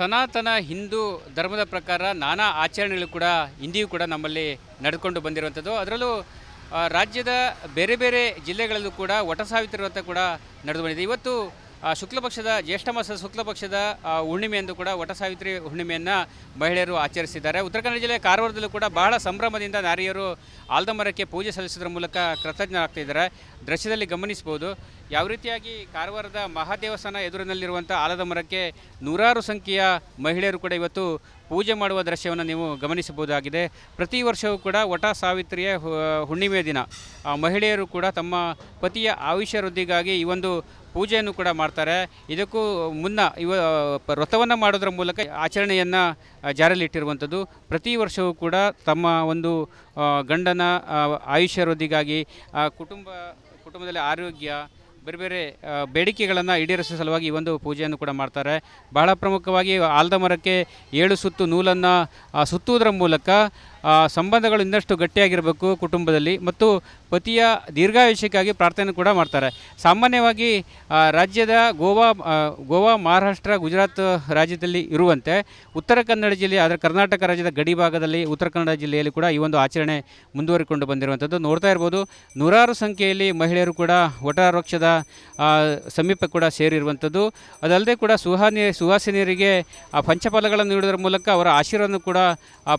ಸನಾತನ ಹಿಂದೂ ಧರ್ಮದ ಪ್ರಕಾರ ನಾನಾ ಆಚರಣೆಗಳು ಕೂಡ ಇಂದಿಯೂ ಕೂಡ ನಮ್ಮಲ್ಲಿ ನಡೆದುಕೊಂಡು ಬಂದಿರುವಂಥದ್ದು. ಅದರಲ್ಲೂ ರಾಜ್ಯದ ಬೇರೆ ಬೇರೆ ಜಿಲ್ಲೆಗಳಲ್ಲೂ ಕೂಡ ವಟ ಸಾವಿತ್ರಿ ಕೂಡ ನಡೆದು ಬಂದಿದೆ. ಇವತ್ತು ಆ, ಶುಕ್ಲ ಪಕ್ಷದ ಜ್ಯೇಷ್ಠ ಮಾಸದ ಶುಕ್ಲಪಕ್ಷದ ಹುಣ್ಣಿಮೆಯಂದು ಕೂಡ ವಟ ಸಾವಿತ್ರಿ ಹುಣ್ಣಿಮೆಯನ್ನು ಮಹಿಳೆಯರು ಆಚರಿಸಿದ್ದಾರೆ. ಉತ್ತರ ಕನ್ನಡ ಜಿಲ್ಲೆ ಕಾರವಾರದಲ್ಲೂ ಕೂಡ ಬಹಳ ಸಂಭ್ರಮದಿಂದ ನಾರಿಯರು ಆಲ್ದ ಮರಕ್ಕೆ ಪೂಜೆ ಸಲ್ಲಿಸೋದ್ರ ಮೂಲಕ ಕೃತಜ್ಞರಾಗ್ತಿದ್ದಾರೆ ದೃಶ್ಯದಲ್ಲಿ ಗಮನಿಸಬಹುದು ಯಾವ ರೀತಿಯಾಗಿ ಕಾರವಾರದ ಮಹಾದೇವಸ್ಥಾನ ಎದುರಿನಲ್ಲಿರುವಂಥ ಆಲದ ಮರಕ್ಕೆ ನೂರಾರು ಸಂಖ್ಯೆಯ ಮಹಿಳೆಯರು ಕೂಡ ಇವತ್ತು ಪೂಜೆ ಮಾಡುವ ದೃಶ್ಯವನ್ನು ನೀವು ಗಮನಿಸಬಹುದಾಗಿದೆ. ಪ್ರತಿ ವರ್ಷವೂ ಕೂಡ ವಟ ಸಾವಿತ್ರಿಯ ಹುಣ್ಣಿಮೆ ದಿನ ಮಹಿಳೆಯರು ಕೂಡ ತಮ್ಮ ಪತಿಯ ಆಯುಷ್ಯ ವೃದ್ಧಿಗಾಗಿ ಈ ಒಂದು ಪೂಜೆಯನ್ನು ಕೂಡ ಮಾಡ್ತಾರೆ. ಇದಕ್ಕೂ ಮುನ್ನ ಇವ ವ್ರತವನ್ನು ಮಾಡೋದ್ರ ಮೂಲಕ ಆಚರಣೆಯನ್ನು ಜಾರಿಯಲ್ಲಿಟ್ಟಿರುವಂಥದ್ದು ಪ್ರತಿ ವರ್ಷವೂ ಕೂಡ ತಮ್ಮ ಒಂದು ಗಂಡನ ಆಯುಷ್ಯ ವೃದ್ಧಿಗಾಗಿ ಆ, ಕುಟುಂಬ ಕುಟುಂಬದಲ್ಲಿ ಆರೋಗ್ಯ ಬೇರೆ ಬೇರೆ ಬೇಡಿಕೆಗಳನ್ನು ಈಡೇರಿಸುವ ಸಲುವಾಗಿ ಈ ಒಂದು ಪೂಜೆಯನ್ನು ಕೂಡ ಮಾಡ್ತಾರೆ. ಬಹಳ ಪ್ರಮುಖವಾಗಿ ಆಲದ ಮರಕ್ಕೆ ಏಳು ಸುತ್ತು ನೂಲನ್ನು ಸುತ್ತುವುದರ ಮೂಲಕ ಸಂಬಂಧಗಳು ಇನ್ನಷ್ಟು ಗಟ್ಟಿಯಾಗಿರಬೇಕು ಕುಟುಂಬದಲ್ಲಿ ಮತ್ತು ಪತಿಯ ದೀರ್ಘಾಯುಷ್ಯಕ್ಕಾಗಿ ಪ್ರಾರ್ಥನೆ ಕೂಡ ಮಾಡ್ತಾರೆ. ಸಾಮಾನ್ಯವಾಗಿ ರಾಜ್ಯದ ಗೋವಾ ಗೋವಾ, ಮಹಾರಾಷ್ಟ್ರ, ಗುಜರಾತ್ ರಾಜ್ಯದಲ್ಲಿ ಇರುವಂತೆ ಉತ್ತರ ಕನ್ನಡ ಜಿಲ್ಲೆ, ಆದರೆ ಕರ್ನಾಟಕ ರಾಜ್ಯದ ಗಡಿ ಭಾಗದಲ್ಲಿ ಉತ್ತರ ಕನ್ನಡ ಜಿಲ್ಲೆಯಲ್ಲಿ ಕೂಡ ಈ ಒಂದು ಆಚರಣೆ ಮುಂದುವರಿಕೊಂಡು ಬಂದಿರುವಂಥದ್ದು ನೋಡ್ತಾ ಇರ್ಬೋದು. ನೂರಾರು ಸಂಖ್ಯೆಯಲ್ಲಿ ಮಹಿಳೆಯರು ಕೂಡ ವಟವೃಕ್ಷದ ಸಮೀಪ ಕೂಡ ಸೇರಿರುವಂಥದ್ದು. ಅದಲ್ಲದೆ ಕೂಡ ಸುಹಾನಿ ಸುಹಾಸಿನಿಯರಿಗೆ ಆ ಪಂಚಫಲಗಳನ್ನು ನೀಡುವುದರ ಮೂಲಕ ಅವರ ಆಶೀರ್ವಾದವನ್ನು ಕೂಡ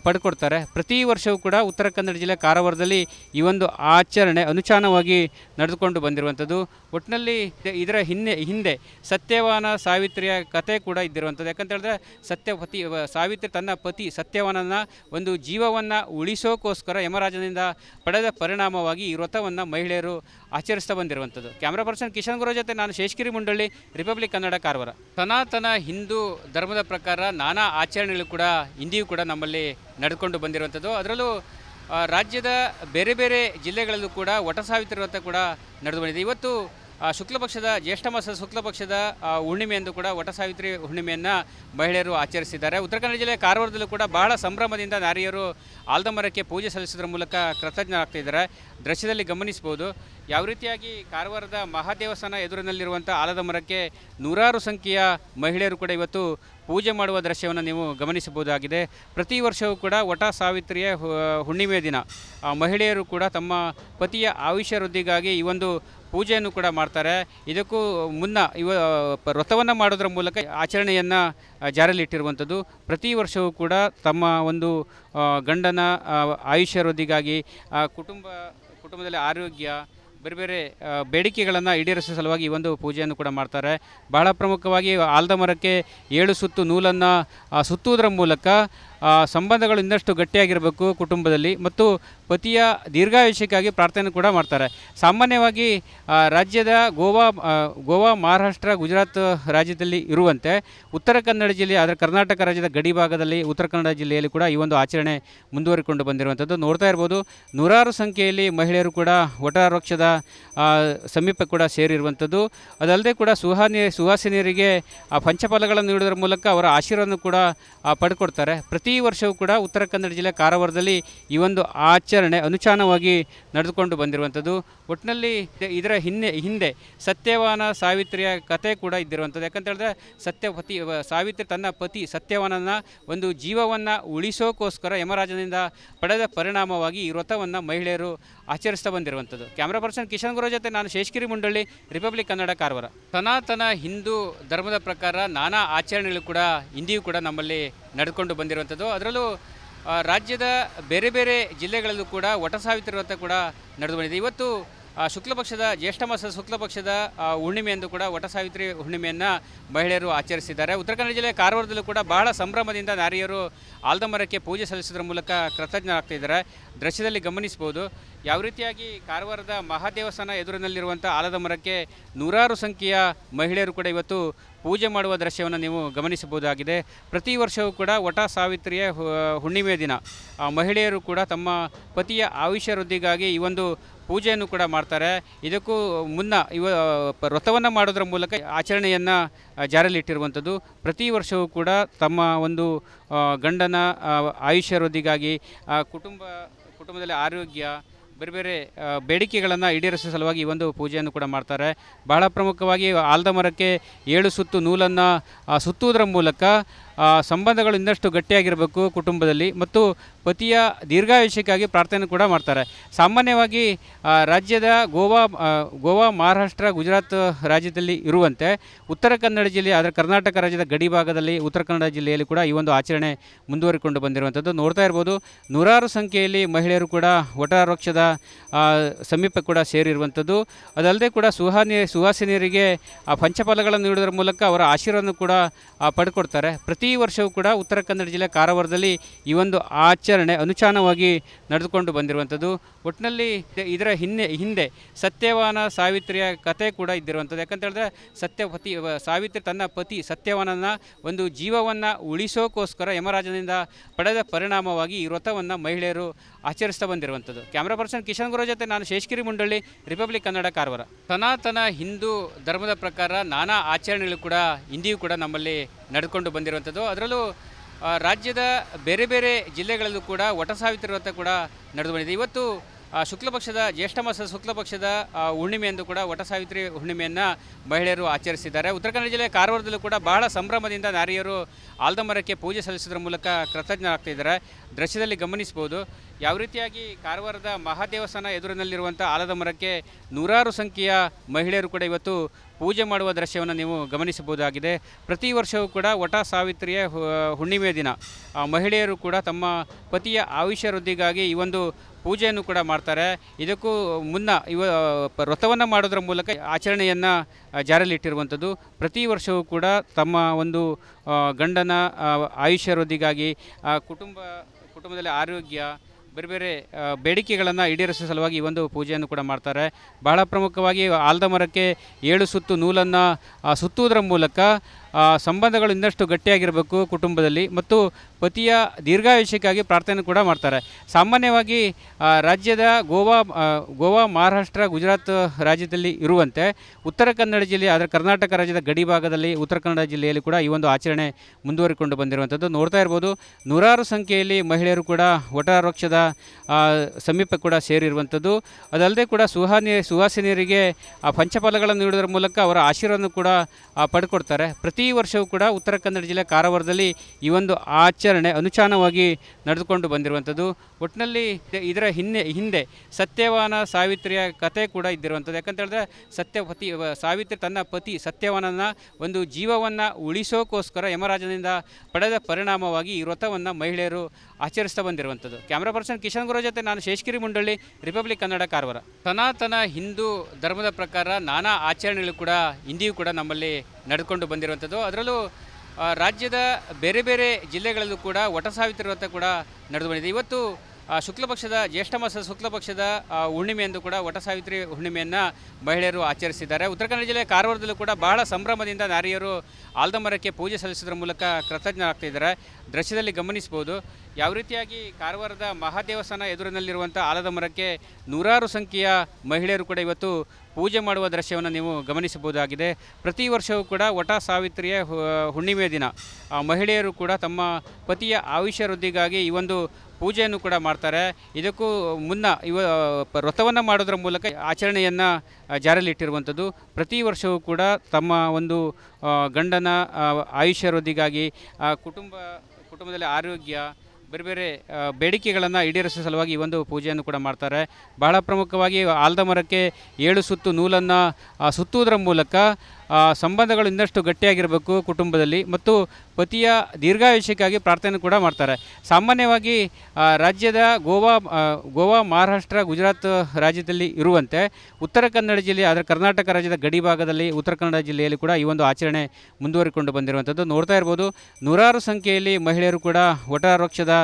ಪಡ್ಕೊಡ್ತಾರೆ. ಪ್ರತಿ ವರ್ಷವೂ ಕೂಡ ಉತ್ತರ ಕನ್ನಡ ಜಿಲ್ಲೆ ಕಾರವಾರದಲ್ಲಿ ಈ ಒಂದು ಆಚರಣೆ ಅನುಚಾನವಾಗಿ ನಡೆದುಕೊಂಡು ಬಂದಿರುವಂಥದ್ದು. ಒಟ್ಟಿನಲ್ಲಿ ಇದರ ಹಿಂದೆ ಹಿಂದೆ ಸತ್ಯವಾನ ಸಾವಿತ್ರಿಯ ಕತೆ ಕೂಡ ಇದ್ದಿರುವಂಥದ್ದು. ಯಾಕಂತ ಹೇಳಿದ್ರೆ ಸತ್ಯ ಪತಿ, ಸಾವಿತ್ರಿ ತನ್ನ ಪತಿ ಸತ್ಯವಾನನ ಒಂದು ಜೀವವನ್ನು ಉಳಿಸೋಕೋಸ್ಕರ ಯಮರಾಜನಿಂದ ಪಡೆದ ಪರಿಣಾಮವಾಗಿ ಈ ವ್ರತವನ್ನು ಮಹಿಳೆಯರು ಆಚರಿಸ್ತಾ ಬಂದಿರುವಂಥದ್ದು. ಕ್ಯಾಮ್ರಾ ಪರ್ಸನ್ ಕಿಶನ್ ಗುರು ಜೊತೆ ನಾನು ಶೇಷಗಿರಿ ಮುಂಡಳ್ಳಿ, ರಿಪಬ್ಲಿಕ್ ಕನ್ನಡ ಕಾರವಾರ. ಸನಾತನ ಹಿಂದೂ ಧರ್ಮದ ಪ್ರಕಾರ ನಾನಾ ಆಚರಣೆಗಳು ಕೂಡ ಇಂದಿಯೂ ಕೂಡ ನಮ್ಮಲ್ಲಿ ನಡೆದುಕೊಂಡು ಬಂದಿರುವಂಥದ್ದು. ಅದರಲ್ಲೂ ರಾಜ್ಯದ ಬೇರೆ ಬೇರೆ ಜಿಲ್ಲೆಗಳಲ್ಲೂ ಕೂಡ ಸಾವಿತ್ರಿ ವ್ರತ ಕೂಡ ನಡೆದು ಬಂದಿದೆ. ಇವತ್ತು ಆ, ಶುಕ್ಲ ಪಕ್ಷದ ಜ್ಯೇಷ್ಠ ಮಾಸದ ಶುಕ್ಲಪಕ್ಷದ ಹುಣ್ಣಿಮೆ ಎಂದು ಕೂಡ ವಟ ಸಾವಿತ್ರಿ ಹುಣ್ಣಿಮೆಯನ್ನು ಮಹಿಳೆಯರು ಆಚರಿಸಿದ್ದಾರೆ. ಉತ್ತರ ಕನ್ನಡ ಜಿಲ್ಲೆ ಕಾರವಾರದಲ್ಲೂ ಕೂಡ ಬಹಳ ಸಂಭ್ರಮದಿಂದ ನಾರಿಯರು ಆಲ್ದಮರಕ್ಕೆ ಪೂಜೆ ಸಲ್ಲಿಸೋದ್ರ ಮೂಲಕ ಕೃತಜ್ಞರಾಗ್ತಿದ್ದಾರೆ ದೃಶ್ಯದಲ್ಲಿ ಗಮನಿಸಬಹುದು ಯಾವ ರೀತಿಯಾಗಿ ಕಾರವಾರದ ಮಹಾದೇವಸ್ಥಾನ ಎದುರಿನಲ್ಲಿರುವಂಥ ಆಲದ ಮರಕ್ಕೆ ನೂರಾರು ಸಂಖ್ಯೆಯ ಮಹಿಳೆಯರು ಕೂಡ ಇವತ್ತು ಪೂಜೆ ಮಾಡುವ ದೃಶ್ಯವನ್ನು ನೀವು ಗಮನಿಸಬಹುದಾಗಿದೆ. ಪ್ರತಿ ವರ್ಷವೂ ಕೂಡ ವಟ ಸಾವಿತ್ರಿಯ ಹುಣ್ಣಿಮೆ ದಿನ ಮಹಿಳೆಯರು ಕೂಡ ತಮ್ಮ ಪತಿಯ ಆಯುಷ್ಯ ವೃದ್ಧಿಗಾಗಿ ಈ ಒಂದು ಪೂಜೆಯನ್ನು ಕೂಡ ಮಾಡ್ತಾರೆ. ಇದಕ್ಕೂ ಮುನ್ನ ಇವ ವ್ರತವನ್ನು ಮಾಡೋದ್ರ ಮೂಲಕ ಆಚರಣೆಯನ್ನು ಜಾರಿಯಲ್ಲಿಟ್ಟಿರುವಂಥದ್ದು. ಪ್ರತಿ ವರ್ಷವೂ ಕೂಡ ತಮ್ಮ ಒಂದು ಗಂಡನ ಆಯುಷ್ಯವೃದ್ಧಿಗಾಗಿ ಕುಟುಂಬ, ಕುಟುಂಬದಲ್ಲಿ ಆರೋಗ್ಯ, ಬೇರೆ ಬೇರೆ ಬೇಡಿಕೆಗಳನ್ನು ಈಡೇರಿಸುವ ಸಲುವಾಗಿ ಈ ಒಂದು ಪೂಜೆಯನ್ನು ಕೂಡ ಮಾಡ್ತಾರೆ. ಬಹಳ ಪ್ರಮುಖವಾಗಿ ಆಲ್ದ ಮರಕ್ಕೆ ಏಳು ಸುತ್ತು ನೂಲನ್ನು ಸುತ್ತುವುದರ ಮೂಲಕ ಸಂಬಂಧಗಳು ಇನ್ನಷ್ಟು ಗಟ್ಟಿಯಾಗಿರಬೇಕು ಕುಟುಂಬದಲ್ಲಿ ಮತ್ತು ಪತಿಯ ದೀರ್ಘಾಯುಷ್ಯಕ್ಕಾಗಿ ಪ್ರಾರ್ಥನೆ ಕೂಡ ಮಾಡ್ತಾರೆ. ಸಾಮಾನ್ಯವಾಗಿ ರಾಜ್ಯದ ಗೋವಾ ಗೋವಾ, ಮಹಾರಾಷ್ಟ್ರ, ಗುಜರಾತ್ ರಾಜ್ಯದಲ್ಲಿ ಇರುವಂತೆ ಉತ್ತರ ಕನ್ನಡ ಜಿಲ್ಲೆ, ಆದರೆ ಕರ್ನಾಟಕ ರಾಜ್ಯದ ಗಡಿ ಭಾಗದಲ್ಲಿ, ಉತ್ತರ ಕನ್ನಡ ಜಿಲ್ಲೆಯಲ್ಲಿ ಕೂಡ ಈ ಒಂದು ಆಚರಣೆ ಮುಂದುವರಿಕೊಂಡು ಬಂದಿರುವಂಥದ್ದು ನೋಡ್ತಾ ಇರ್ಬೋದು. ನೂರಾರು ಸಂಖ್ಯೆಯಲ್ಲಿ ಮಹಿಳೆಯರು ಕೂಡ ವಟವೃಕ್ಷದ ಸಮೀಪ ಕೂಡ ಸೇರಿರುವಂಥದ್ದು. ಅದಲ್ಲದೆ ಕೂಡ ಸುಹಾನಿ, ಸುಹಾಸಿನಿಯರಿಗೆ ಆ, ಪಂಚಫಲಗಳನ್ನು ನೀಡುವುದರ ಮೂಲಕ ಅವರ ಆಶೀರ್ವಾದ ಕೂಡ ಪಡ್ಕೊಡ್ತಾರೆ. ಪ್ರತಿ ವರ್ಷವೂ ಕೂಡ ಉತ್ತರ ಕನ್ನಡ ಜಿಲ್ಲೆ ಕಾರವಾರದಲ್ಲಿ ಈ ಒಂದು ಆಚರಣೆ ಅನುಚಾನವಾಗಿ ನಡೆದುಕೊಂಡು ಬಂದಿರುವಂಥದ್ದು. ಒಟ್ಟಿನಲ್ಲಿ ಇದರ ಹಿಂದೆ ಹಿಂದೆ ಸತ್ಯವಾನ ಸಾವಿತ್ರಿಯ ಕತೆ ಕೂಡ ಇದ್ದಿರುವಂಥದ್ದು. ಯಾಕಂತ ಹೇಳಿದ್ರೆ ಸತ್ಯ ಪತಿ ಸಾವಿತ್ರಿ ತನ್ನ ಪತಿ ಸತ್ಯವಾನನ ಒಂದು ಜೀವವನ್ನು ಉಳಿಸೋಕೋಸ್ಕರ ಯಮರಾಜನಿಂದ ಪಡೆದ ಪರಿಣಾಮವಾಗಿ ಈ ವ್ರತವನ್ನು ಮಹಿಳೆಯರು ಆಚರಿಸ್ತಾ ಬಂದಿರುವಂಥದ್ದು. ಕ್ಯಾಮ್ರಾ ಪರ್ಸನ್ ಕಿಶನ್ ಗುರು ಜೊತೆ ನಾನು ಶೇಷಗಿರಿ ಮುಂಡಳ್ಳಿ, ರಿಪಬ್ಲಿಕ್ ಕನ್ನಡ ಕಾರವಾರ. ಸನಾತನ ಹಿಂದೂ ಧರ್ಮದ ಪ್ರಕಾರ ನಾನಾ ಆಚರಣೆಗಳು ಕೂಡ ಇಂದಿಯೂ ಕೂಡ ನಮ್ಮಲ್ಲಿ ನಡೆದುಕೊಂಡು ಬಂದಿರುವಂಥದ್ದು. ಅದರಲ್ಲೂ ರಾಜ್ಯದ ಬೇರೆ ಬೇರೆ ಜಿಲ್ಲೆಗಳಲ್ಲೂ ಕೂಡ ವಟ ಸಾವಿತ್ರಿ ಕೂಡ ನಡೆದು ಬಂದಿದೆ. ಇವತ್ತು ಶುಕ್ಲಪಕ್ಷದ ಶುಕ್ಲ ಪಕ್ಷದ ಜ್ಯೇಷ್ಠ ಮಾಸದ ಶುಕ್ಲ ಪಕ್ಷದ ಆ, ಹುಣ್ಣಿಮೆಯಂದು ಕೂಡ ವಟ ಸಾವಿತ್ರಿ ಹುಣ್ಣಿಮೆಯನ್ನು ಮಹಿಳೆಯರು ಆಚರಿಸಿದ್ದಾರೆ. ಉತ್ತರ ಕನ್ನಡ ಜಿಲ್ಲೆ ಕಾರವಾರದಲ್ಲೂ ಕೂಡ ಬಹಳ ಸಂಭ್ರಮದಿಂದ ನಾರಿಯರು ಆಲ್ದಮರಕ್ಕೆ ಪೂಜೆ ಸಲ್ಲಿಸೋದ್ರ ಮೂಲಕ ಕೃತಜ್ಞರಾಗ್ತಿದ್ದಾರೆ ದೃಶ್ಯದಲ್ಲಿ ಗಮನಿಸಬಹುದು ಯಾವ ರೀತಿಯಾಗಿ ಕಾರವಾರದ ಮಹಾದೇವಸ್ಥಾನ ಎದುರಿನಲ್ಲಿರುವಂಥ ಆಲದ ಮರಕ್ಕೆ ನೂರಾರು ಸಂಖ್ಯೆಯ ಮಹಿಳೆಯರು ಕೂಡ ಇವತ್ತು ಪೂಜೆ ಮಾಡುವ ದೃಶ್ಯವನ್ನು ನೀವು ಗಮನಿಸಬಹುದಾಗಿದೆ. ಪ್ರತಿ ವರ್ಷವೂ ಕೂಡ ವಟ ಸಾವಿತ್ರಿಯ ಹುಣ್ಣಿಮೆ ದಿನ ಮಹಿಳೆಯರು ಕೂಡ ತಮ್ಮ ಪತಿಯ ಆಯುಷ್ಯವೃದ್ಧಿಗಾಗಿ ಈ ಒಂದು ಪೂಜೆಯನ್ನು ಕೂಡ ಮಾಡ್ತಾರೆ. ಇದಕ್ಕೂ ಮುನ್ನ ಇವ ವ್ರತವನ್ನು ಮಾಡೋದ್ರ ಮೂಲಕ ಆಚರಣೆಯನ್ನು ಜಾರಿಯಲ್ಲಿಟ್ಟಿರುವಂಥದ್ದು. ಪ್ರತಿ ವರ್ಷವೂ ಕೂಡ ತಮ್ಮ ಒಂದು ಗಂಡನ ಆಯುಷ್ಯವೃದ್ಧಿಗಾಗಿ ಕುಟುಂಬ, ಕುಟುಂಬದಲ್ಲಿ ಆರೋಗ್ಯ ಬೇರೆ ಬೇರೆ ಬೇಡಿಕೆಗಳನ್ನು ಈಡೇರಿಸುವ ಸಲುವಾಗಿ ಈ ಒಂದು ಪೂಜೆಯನ್ನು ಕೂಡ ಮಾಡ್ತಾರೆ. ಬಹಳ ಪ್ರಮುಖವಾಗಿ ಆಲದ ಮರಕ್ಕೆ ಏಳು ಸುತ್ತು ನೂಲನ್ನು ಸುತ್ತುವುದರ ಮೂಲಕ ಸಂಬಂಧಗಳು ಇನ್ನಷ್ಟು ಗಟ್ಟಿಯಾಗಿರಬೇಕು ಕುಟುಂಬದಲ್ಲಿ ಮತ್ತು ಪತಿಯ ದೀರ್ಘಾಯುಷ್ಯಕ್ಕಾಗಿ ಪ್ರಾರ್ಥನೆ ಕೂಡ ಮಾಡ್ತಾರೆ. ಸಾಮಾನ್ಯವಾಗಿ ರಾಜ್ಯದ ಗೋವಾ ಗೋವಾ, ಮಹಾರಾಷ್ಟ್ರ, ಗುಜರಾತ್ ರಾಜ್ಯದಲ್ಲಿ ಇರುವಂತೆ ಉತ್ತರ ಕನ್ನಡ ಜಿಲ್ಲೆ, ಆದರೆ ಕರ್ನಾಟಕ ರಾಜ್ಯದ ಗಡಿ ಭಾಗದಲ್ಲಿ, ಉತ್ತರ ಕನ್ನಡ ಜಿಲ್ಲೆಯಲ್ಲಿ ಕೂಡ ಈ ಒಂದು ಆಚರಣೆ ಮುಂದುವರಿಕೊಂಡು ಬಂದಿರುವಂಥದ್ದು ನೋಡ್ತಾ ಇರ್ಬೋದು. ನೂರಾರು ಸಂಖ್ಯೆಯಲ್ಲಿ ಮಹಿಳೆಯರು ಕೂಡ ವಟವೃಕ್ಷದ ಸಮೀಪ ಕೂಡ ಸೇರಿರುವಂಥದ್ದು. ಅದಲ್ಲದೆ ಕೂಡ ಸುಹಾನಿ, ಸುಹಾಸಿನಿಯರಿಗೆ, ಆ ಪಂಚಫಲಗಳನ್ನು ನೀಡುವುದರ ಮೂಲಕ ಅವರ ಆಶೀರ್ವಾದ ಕೂಡ ಪಡ್ಕೊಡ್ತಾರೆ. ಪ್ರತಿ ವರ್ಷವೂ ಕೂಡ ಉತ್ತರ ಕನ್ನಡ ಜಿಲ್ಲೆ ಕಾರವಾರದಲ್ಲಿ ಈ ಒಂದು ಆಚರಣೆ ಅನುಚಾನವಾಗಿ ನಡೆದುಕೊಂಡು ಬಂದಿರುವಂಥದ್ದು. ಒಟ್ಟಿನಲ್ಲಿ ಇದರ ಹಿನ್ನೆ, ಹಿಂದೆ ಸತ್ಯವಾನ ಸಾವಿತ್ರಿಯ ಕತೆ ಕೂಡ ಇದ್ದಿರುವಂಥದ್ದು. ಯಾಕಂತ ಹೇಳಿದ್ರೆ ಸತ್ಯಪತಿ ಸಾವಿತ್ರಿ ತನ್ನ ಪತಿ ಸತ್ಯವಾನನ ಒಂದು ಜೀವವನ್ನು ಉಳಿಸೋಕೋಸ್ಕರ ಯಮರಾಜನಿಂದ ಪಡೆದ ಪರಿಣಾಮವಾಗಿ ಈ ವ್ರತವನ್ನು ಮಹಿಳೆಯರು ಆಚರಿಸ್ತಾ ಬಂದಿರುವಂಥದ್ದು. ಕ್ಯಾಮ್ರಾ ಪರ್ಸನ್ ಕಿಶನ್ ಗುರು ಜೊತೆ ನಾನು ಶೇಷಗಿರಿ ಮುಂಡಳ್ಳಿ ರಿಪಬ್ಲಿಕ್ ಕನ್ನಡ ಕಾರವಾರ. ಸನಾತನ ಹಿಂದೂ ಧರ್ಮದ ಪ್ರಕಾರ ನಾನಾ ಆಚರಣೆಗಳು ಕೂಡ ಇಂದಿಯೂ ಕೂಡ ನಮ್ಮಲ್ಲಿ ನಡೆದುಕೊಂಡು ಬಂದಿರುವಂಥದ್ದು. ಅದರಲ್ಲೂ ರಾಜ್ಯದ ಬೇರೆ ಬೇರೆ ಜಿಲ್ಲೆಗಳಲ್ಲೂ ಕೂಡ ವಟ ಸಾವಿತ್ರಿ ವ್ರತ ಕೂಡ ನಡೆದು ಬಂದಿದೆ. ಇವತ್ತು ಆ, ಶುಕ್ಲ ಪಕ್ಷದ ಜ್ಯೇಷ್ಠ ಮಾಸದ ಶುಕ್ಲಪಕ್ಷದ ಹುಣ್ಣಿಮೆಯಂದು ಕೂಡ ವಟ ಸಾವಿತ್ರಿ ಹುಣ್ಣಿಮೆಯನ್ನು ಮಹಿಳೆಯರು ಆಚರಿಸಿದ್ದಾರೆ. ಉತ್ತರ ಕನ್ನಡ ಜಿಲ್ಲೆ ಕಾರವಾರದಲ್ಲೂ ಕೂಡ ಬಹಳ ಸಂಭ್ರಮದಿಂದ ನಾರಿಯರು ಆಲ್ದಮರಕ್ಕೆ ಪೂಜೆ ಸಲ್ಲಿಸೋದ್ರ ಮೂಲಕ ಕೃತಜ್ಞರಾಗ್ತಿದ್ದಾರೆ. ದೃಶ್ಯದಲ್ಲಿ ಗಮನಿಸಬಹುದು ಯಾವ ರೀತಿಯಾಗಿ ಕಾರವಾರದ ಮಹಾದೇವಸ್ಥಾನ ಎದುರಿನಲ್ಲಿರುವಂಥ ಆಲದ ಮರಕ್ಕೆ ನೂರಾರು ಸಂಖ್ಯೆಯ ಮಹಿಳೆಯರು ಕೂಡ ಇವತ್ತು ಪೂಜೆ ಮಾಡುವ ದೃಶ್ಯವನ್ನು ನೀವು ಗಮನಿಸಬಹುದಾಗಿದೆ. ಪ್ರತಿ ವರ್ಷವೂ ಕೂಡ ವಟ ಸಾವಿತ್ರಿಯ ಹುಣ್ಣಿಮೆ ದಿನ. ಮಹಿಳೆಯರು ಕೂಡ ತಮ್ಮ ಪತಿಯ ಆಯುಷ್ಯ ವೃದ್ಧಿಗಾಗಿ ಈ ಒಂದು ಪೂಜೆಯನ್ನು ಕೂಡ ಮಾಡ್ತಾರೆ. ಇದಕ್ಕೂ ಮುನ್ನ ಇವ ವ್ರತವನ್ನು ಮಾಡೋದ್ರ ಮೂಲಕ ಆಚರಣೆಯನ್ನು ಜಾರಿಯಲ್ಲಿಟ್ಟಿರುವಂಥದ್ದು. ಪ್ರತಿ ವರ್ಷವೂ ಕೂಡ ತಮ್ಮ ಒಂದು ಗಂಡನ ಆಯುಷ್ಯ ವೃದ್ಧಿಗಾಗಿ ಕುಟುಂಬ, ಕುಟುಂಬದಲ್ಲಿ ಆರೋಗ್ಯ ಬೇರೆ ಬೇರೆ ಬೇಡಿಕೆಗಳನ್ನು ಈಡೇರಿಸುವ ಸಲುವಾಗಿ ಈ ಒಂದು ಪೂಜೆಯನ್ನು ಕೂಡ ಮಾಡ್ತಾರೆ. ಬಹಳ ಪ್ರಮುಖವಾಗಿ ಆಲದ ಮರಕ್ಕೆ ಏಳು ಸುತ್ತು ನೂಲನ್ನು ಸುತ್ತುವುದರ ಮೂಲಕ ಸಂಬಂಧಗಳು ಇನ್ನಷ್ಟು ಗಟ್ಟಿಯಾಗಿರಬೇಕು ಕುಟುಂಬದಲ್ಲಿ ಮತ್ತು ಪತಿಯ ದೀರ್ಘಾಯುಷ್ಯಕ್ಕಾಗಿ ಪ್ರಾರ್ಥನೆ ಕೂಡ ಮಾಡ್ತಾರೆ. ಸಾಮಾನ್ಯವಾಗಿ ರಾಜ್ಯದ ಗೋವಾ ಗೋವಾ, ಮಹಾರಾಷ್ಟ್ರ, ಗುಜರಾತ್ ರಾಜ್ಯದಲ್ಲಿ ಇರುವಂತೆ ಉತ್ತರ ಕನ್ನಡ ಜಿಲ್ಲೆ ಅದರ ಕರ್ನಾಟಕ ರಾಜ್ಯದ ಗಡಿ ಭಾಗದಲ್ಲಿ ಉತ್ತರ ಕನ್ನಡ ಜಿಲ್ಲೆಯಲ್ಲಿ ಕೂಡ ಈ ಒಂದು ಆಚರಣೆ ಮುಂದುವರಿಕೊಂಡು ಬಂದಿರುವಂಥದ್ದು ನೋಡ್ತಾ ಇರ್ಬೋದು. ನೂರಾರು ಸಂಖ್ಯೆಯಲ್ಲಿ ಮಹಿಳೆಯರು ಕೂಡ ವಟವೃಕ್ಷದ ವೃಕ್ಷದ ಸಮೀಪ ಕೂಡ ಸೇರಿರುವಂಥದ್ದು. ಅದಲ್ಲದೆ ಕೂಡ ಸುಹಾನಿ ಸುಹಾಸಿನಿಯರಿಗೆ ಆ, ಪಂಚಫಲಗಳನ್ನು ನೀಡುವುದರ ಮೂಲಕ ಅವರ ಆಶೀರ್ವಾದವನ್ನು ಕೂಡ ಪಡ್ಕೊಡ್ತಾರೆ. ಪ್ರತಿ ವರ್ಷವೂ ಕೂಡ ಉತ್ತರ ಕನ್ನಡ ಜಿಲ್ಲೆ ಕಾರವಾರದಲ್ಲಿ ಈ ಒಂದು ಆಚರಣೆ ಅನುಚಾನವಾಗಿ ನಡೆದುಕೊಂಡು ಬಂದಿರುವಂಥದ್ದು. ಒಟ್ಟಿನಲ್ಲಿ ಇದರ ಹಿನ್ನೆ, ಹಿಂದೆ ಸತ್ಯವಾನ ಸಾವಿತ್ರಿಯ ಕತೆ ಕೂಡ ಇದ್ದಿರುವಂಥದ್ದು. ಯಾಕಂತ ಹೇಳಿದ್ರೆ ಸತ್ಯ ಪತಿ, ಸಾವಿತ್ರಿ ತನ್ನ ಪತಿ ಸತ್ಯವಾನನ ಒಂದು ಜೀವವನ್ನು ಉಳಿಸೋಕೋಸ್ಕರ ಯಮರಾಜನಿಂದ ಪಡೆದ ಪರಿಣಾಮವಾಗಿ ಈ ವ್ರತವನ್ನು ಮಹಿಳೆಯರು ಆಚರಿಸ್ತಾ ಬಂದಿರುವಂಥದ್ದು. ಕ್ಯಾಮ್ರಾ ಪರ್ಸನ್ ಕಿಶನ್ ಗುರು ಜೊತೆ ನಾನು ಶೇಷಗಿರಿ ಮುಂಡಳ್ಳಿ, ರಿಪಬ್ಲಿಕ್ ಕನ್ನಡ ಕಾರವಾರ. ಸನಾತನ ಹಿಂದೂ ಧರ್ಮದ ಪ್ರಕಾರ ನಾನಾ ಆಚರಣೆಗಳು ಕೂಡ ಇಂದಿಯೂ ಕೂಡ ನಮ್ಮಲ್ಲಿ ನಡೆದುಕೊಂಡು ಬಂದಿರುವಂಥದ್ದು. ಅದರಲ್ಲೂ ರಾಜ್ಯದ ಬೇರೆ ಬೇರೆ ಜಿಲ್ಲೆಗಳಲ್ಲೂ ಕೂಡ ವಟ ಸಾವಿತ್ರಿ ಕೂಡ ನಡೆದು ಬಂದಿದೆ. ಇವತ್ತು ಆ, ಶುಕ್ಲ ಪಕ್ಷದ ಜ್ಯೇಷ್ಠ ಮಾಸದ ಶುಕ್ಲಪಕ್ಷದ ಹುಣ್ಣಿಮೆ ಎಂದು ಕೂಡ ವಟ ಸಾವಿತ್ರಿ ಹುಣ್ಣಿಮೆಯನ್ನು ಮಹಿಳೆಯರು ಆಚರಿಸಿದ್ದಾರೆ. ಉತ್ತರ ಕನ್ನಡ ಜಿಲ್ಲೆ ಕಾರವಾರದಲ್ಲೂ ಕೂಡ ಬಹಳ ಸಂಭ್ರಮದಿಂದ ನಾರಿಯರು ಆಲ್ದಮರಕ್ಕೆ ಪೂಜೆ ಸಲ್ಲಿಸೋದ್ರ ಮೂಲಕ ಕೃತಜ್ಞರಾಗ್ತಿದ್ದಾರೆ ದೃಶ್ಯದಲ್ಲಿ ಗಮನಿಸ್ಬೋದು ಯಾವ ರೀತಿಯಾಗಿ ಕಾರವಾರದ ಮಹಾದೇವಸ್ಥಾನ ಎದುರಿನಲ್ಲಿರುವಂಥ ಆಲದಮರಕ್ಕೆ ನೂರಾರು ಸಂಖ್ಯೆಯ ಮಹಿಳೆಯರು ಕೂಡ ಇವತ್ತು ಪೂಜೆ ಮಾಡುವ ದೃಶ್ಯವನ್ನು ನೀವು ಗಮನಿಸಬಹುದಾಗಿದೆ. ಪ್ರತಿ ವರ್ಷವೂ ಕೂಡ ವಟ ಸಾವಿತ್ರಿಯ ಹುಣ್ಣಿಮೆ ದಿನ ಮಹಿಳೆಯರು ಕೂಡ ತಮ್ಮ ಪತಿಯ ಆಯುಷ್ಯ ವೃದ್ಧಿಗಾಗಿ ಈ ಒಂದು ಪೂಜೆಯನ್ನು ಕೂಡ ಮಾಡ್ತಾರೆ. ಇದಕ್ಕೂ ಮುನ್ನ ಇವ ವ್ರತವನ್ನು ಮಾಡೋದ್ರ ಮೂಲಕ ಆಚರಣೆಯನ್ನು ಜಾರಿಯಲ್ಲಿಟ್ಟಿರುವಂಥದ್ದು ಪ್ರತಿ ವರ್ಷವೂ ಕೂಡ ತಮ್ಮ ಒಂದು ಗಂಡನ ಆಯುಷ್ಯ ವೃದ್ಧಿಗಾಗಿ ಆ, ಕುಟುಂಬ ಕುಟುಂಬದಲ್ಲಿ ಆರೋಗ್ಯ ಬೇರೆ ಬೇರೆ ಬೇಡಿಕೆಗಳನ್ನು ಈಡೇರಿಸುವ ಸಲುವಾಗಿ ಈ ಒಂದು ಪೂಜೆಯನ್ನು ಕೂಡ ಮಾಡ್ತಾರೆ. ಬಹಳ ಪ್ರಮುಖವಾಗಿ ಆಲದ ಮರಕ್ಕೆ ಏಳು ಸುತ್ತು ನೂಲನ್ನು ಸುತ್ತುವುದರ ಮೂಲಕ ಸಂಬಂಧಗಳು ಇನ್ನಷ್ಟು ಗಟ್ಟಿಯಾಗಿರಬೇಕು ಕುಟುಂಬದಲ್ಲಿ ಮತ್ತು ಪತಿಯ ದೀರ್ಘಾಯುಷ್ಯಕ್ಕಾಗಿ ಪ್ರಾರ್ಥನೆ ಕೂಡ ಮಾಡ್ತಾರೆ. ಸಾಮಾನ್ಯವಾಗಿ ರಾಜ್ಯದ ಗೋವಾ ಗೋವಾ, ಮಹಾರಾಷ್ಟ್ರ, ಗುಜರಾತ್ ರಾಜ್ಯದಲ್ಲಿ ಇರುವಂತೆ ಉತ್ತರ ಕನ್ನಡ ಜಿಲ್ಲೆ, ಆದರೆ ಕರ್ನಾಟಕ ರಾಜ್ಯದ ಗಡಿ ಭಾಗದಲ್ಲಿ, ಉತ್ತರ ಕನ್ನಡ ಜಿಲ್ಲೆಯಲ್ಲಿ ಕೂಡ ಈ ಒಂದು ಆಚರಣೆ ಮುಂದುವರಿಕೊಂಡು ಬಂದಿರುವಂಥದ್ದು ನೋಡ್ತಾ ಇರ್ಬೋದು. ನೂರಾರು ಸಂಖ್ಯೆಯಲ್ಲಿ ಮಹಿಳೆಯರು ಕೂಡ ವಟವೃಕ್ಷದ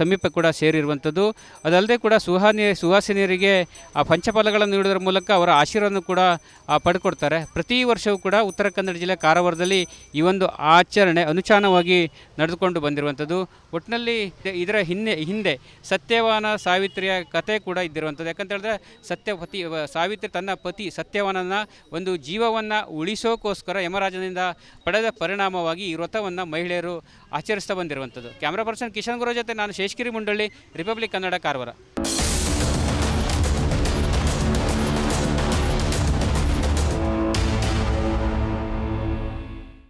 ಸಮೀಪ ಕೂಡ ಸೇರಿರುವಂಥದ್ದು. ಅದಲ್ಲದೆ ಕೂಡ ಸುಹಾನಿ, ಸುಹಾಸಿನಿಯರಿಗೆ ಆ ಪಂಚಫಲಗಳನ್ನು ನೀಡುವುದರ ಮೂಲಕ ಅವರ ಆಶೀರ್ವಾದವನ್ನು ಕೂಡ ಪಡ್ಕೊಡ್ತಾರೆ. ಪ್ರತಿ ವರ್ಷವೂ ಕೂಡ ಉತ್ತರ ಕನ್ನಡ ಜಿಲ್ಲೆ ಕಾರವಾರದಲ್ಲಿ ಈ ಒಂದು ಆಚರಣೆ ಅನುಚಾನವಾಗಿ ನಡೆದುಕೊಂಡು ಬಂದಿರುವಂಥದ್ದು. ಒಟ್ಟಿನಲ್ಲಿ ಇದರ ಹಿನ್ನೆ, ಹಿಂದೆ ಸತ್ಯವಾನ ಸಾವಿತ್ರಿಯ ಕತೆ ಕೂಡ ಇದ್ದಿರುವಂಥದ್ದು. ಯಾಕಂತ ಹೇಳಿದ್ರೆ ಸತ್ಯಪತಿ ಸಾವಿತ್ರಿ ತನ್ನ ಪತಿ ಸತ್ಯವಾನನ ಒಂದು ಜೀವವನ್ನು ಉಳಿಸೋಕೋಸ್ಕರ ಯಮರಾಜನಿಂದ ಪಡೆದ ಪರಿಣಾಮವಾಗಿ ಈ ವ್ರತವನ್ನು ಮಹಿಳೆಯರು ಆಚರಿಸ್ತಾ ಬಂದಿರುವಂಥದ್ದು. ಕ್ಯಾಮ್ರಾ ಪರ್ಸನ್ ಕಿಶನ್ ಗುರು ಜೊತೆ ನಾನು ಶೇಷಗಿರಿ ಮುಂಡಳ್ಳಿ, ರಿಪಬ್ಲಿಕ್ ಕನ್ನಡ ಕಾರವಾರ.